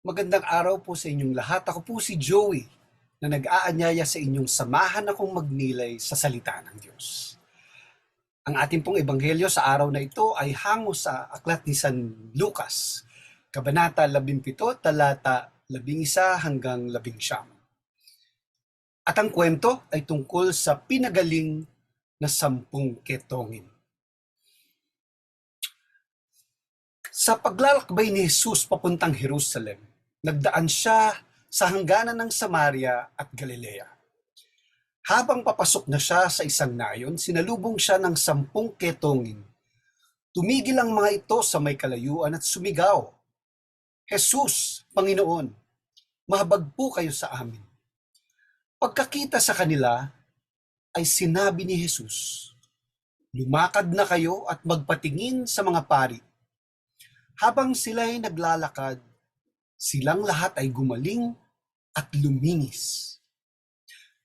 Magandang araw po sa inyong lahat. Ako po si Joey na nag-aanyaya sa inyong samahan akong magnilay sa salita ng Diyos. Ang ating pong ebanghelyo sa araw na ito ay hango sa aklat ni San Lucas, Kabanata 17, talata 11 hanggang 11. At ang kwento ay tungkol sa pinagaling na sampung ketongin. Sa paglalakbay ni Jesus papuntang Jerusalem, nagdaan siya sa hangganan ng Samaria at Galilea. Habang papasok na siya sa isang nayon, sinalubong siya ng sampung ketongin. Tumigil ang mga ito sa may kalayuan at sumigaw, Jesus, Panginoon, mahabag po kayo sa amin. Pagkakita sa kanila, ay sinabi ni Jesus, Lumakad na kayo at magpatingin sa mga pari. Habang sila'y naglalakad, silang lahat ay gumaling at luminis.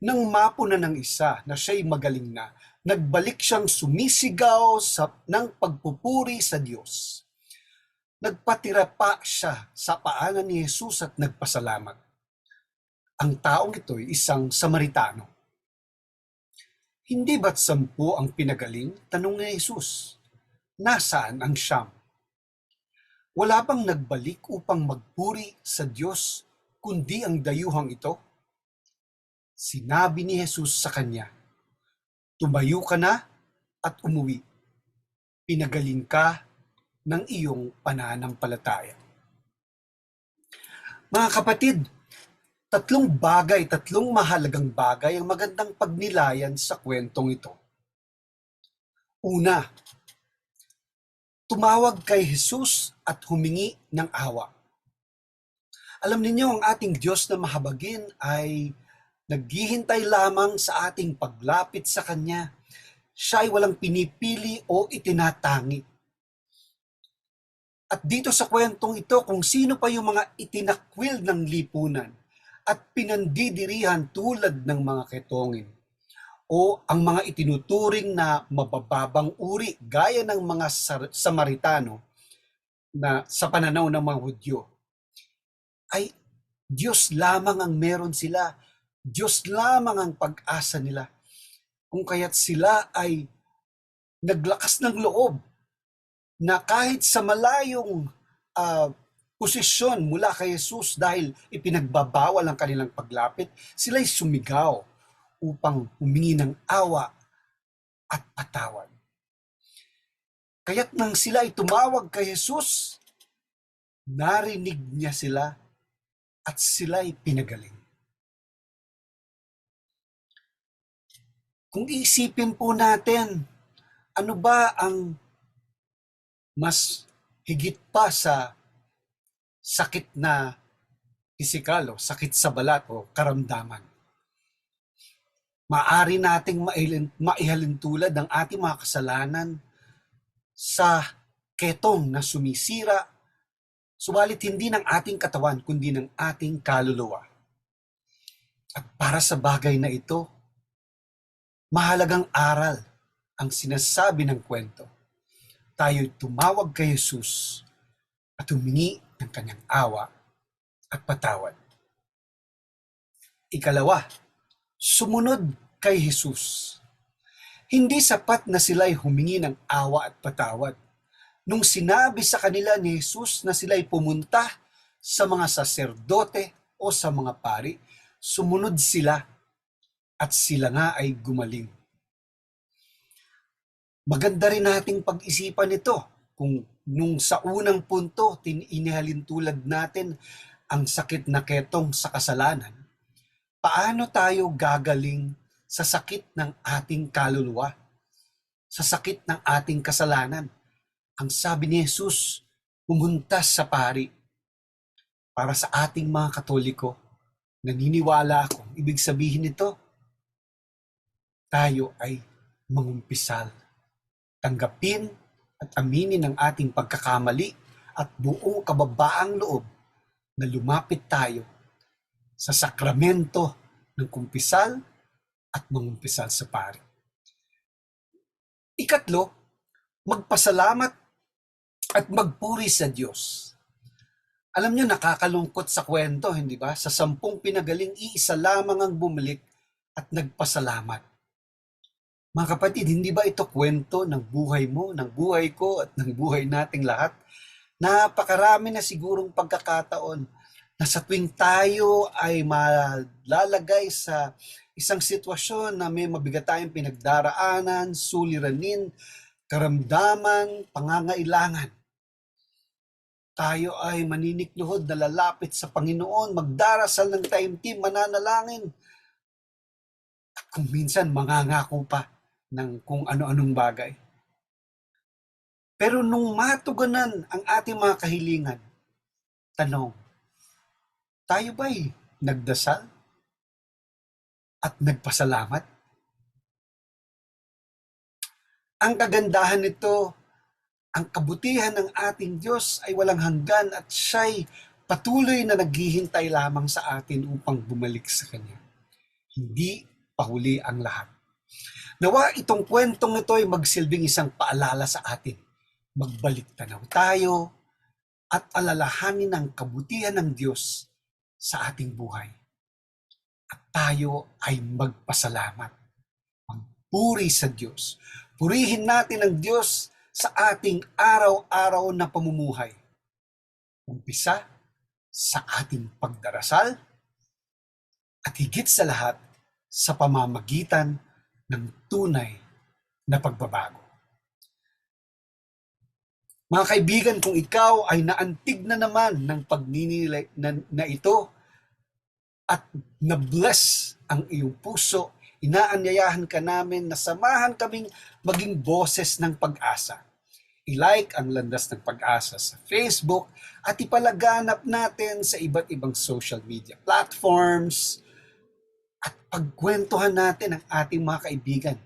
Nang mapuna ng isa na siya'y magaling na, nagbalik siyang sumisigaw sa, ng pagpupuri sa Diyos. Nagpatira pa siya sa paanan ni Jesus at nagpasalamat. Ang taong ito ay isang Samaritano. Hindi ba't sampu ang pinagaling? Tanong ni Jesus. Nasaan ang siyam? Wala bang nagbalik upang magpuri sa Diyos kundi ang dayuhang ito? Sinabi ni Jesus sa kanya, Tumayo ka na at umuwi. Pinagaling ka ng iyong pananampalataya. Mga kapatid, tatlong bagay, tatlong mahalagang bagay ang magandang pagnilayan sa kwentong ito. Una, tumawag kay Jesus at humingi ng awa. Alam ninyo, ang ating Diyos na mahabagin ay naghihintay lamang sa ating paglapit sa Kanya. Siya ay walang pinipili o itinatangi. At dito sa kwentong ito, kung sino pa yung mga itinakwil ng lipunan at pinandidirihan tulad ng mga ketongin o ang mga itinuturing na mabababang uri gaya ng mga Samaritano na sa pananaw ng mga Hudyo ay Diyos lamang ang meron sila. Diyos lamang ang pag-asa nila. Kung kaya't sila ay naglakas ng loob na kahit sa malayong ah, posisyon mula kay Jesus dahil ipinagbabawal ang kanilang paglapit, sila'y sumigaw upang humingi ng awa at patawad. Kaya't nang sila ay tumawag kay Jesus, narinig niya sila at sila'y pinagaling. Kung isipin po natin, ano ba ang mas higit pa sa sakit na pisikal o sakit sa balat o karamdaman? Maari nating maihalin tulad ang ating mga kasalanan sa ketong na sumisira, subalit hindi ng ating katawan kundi ng ating kaluluwa. At para sa bagay na ito, mahalagang aral ang sinasabi ng kwento. Tayo'y tumawag kay Jesus at humingi ng kanyang awa at patawad. Ikalawa, sumunod kay Jesus. Hindi sapat na sila'y humingi ng awa at patawad. Nung sinabi sa kanila ni Jesus na sila'y pumunta sa mga saserdote o sa mga pari, sumunod sila at sila nga ay gumaling. Maganda rin nating pag-isipan ito kung nung sa unang punto tin inihalin tulad natin ang sakit na ketong sa kasalanan, paano tayo gagaling sa sakit ng ating kaluluwa, sa sakit ng ating kasalanan? Ang sabi ni Jesus, pumunta sa pari. Para sa ating mga katoliko, naniniwala akong ibig sabihin nito, tayo ay mangumpisal. Tanggapin at aminin ang ating pagkakamali at buong kababaang loob na lumapit tayo sa sakramento ng kumpisal at mangumpisal sa pari. Ikatlo, magpasalamat at magpuri sa Diyos. Alam niyo, nakakalungkot sa kwento, hindi ba? Sa sampung pinagaling, iisa lamang ang bumalik at nagpasalamat. Mga kapatid, hindi ba ito kwento ng buhay mo, ng buhay ko, at ng buhay nating lahat? Napakarami na sigurong pagkakataon na sa tuwing tayo ay malalagay sa isang sitwasyon na may mabigat tayong pinagdaraanan, suliranin, karamdaman, pangangailangan. Tayo ay maninikluhod na lalapit sa Panginoon, magdarasal ng taimtim, mananalangin. At kung minsan mangangako pa ng kung ano-anong bagay. Pero nung matugunan ang ating mga kahilingan, tanong, tayo ba'y nagdasal at nagpasalamat? Ang kagandahan nito, ang kabutihan ng ating Diyos ay walang hanggan at siya'y patuloy na naghihintay lamang sa atin upang bumalik sa Kanya. Hindi pahuli ang lahat. Nawa itong kwentong ito ay magsilbing isang paalala sa atin. Magbalik tanaw tayo at alalahanin ang kabutihan ng Diyos sa ating buhay. At tayo ay magpasalamat. Magpuri sa Diyos. Purihin natin ang Diyos sa ating araw-araw na pamumuhay. Umpisa sa ating pagdarasal at higit sa lahat sa pamamagitan ng tunay na pagbabago. Mga kaibigan, kung ikaw ay naantig na naman ng pagninilay na, na ito at na-bless ang iyong puso, inaanyayahan ka namin na samahan kaming maging boses ng pag-asa. I-like ang Landas ng Pag-asa sa Facebook at ipalaganap natin sa iba't ibang social media platforms at pagkwentuhan natin ang ating mga kaibigan.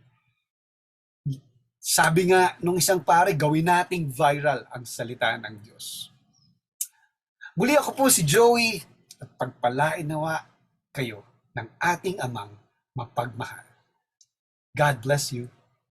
Sabi nga nung isang pare, gawin nating viral ang salita ng Diyos. Muli ako po si Joey at pagpalain nawa kayo ng ating amang mapagmahal. God bless you.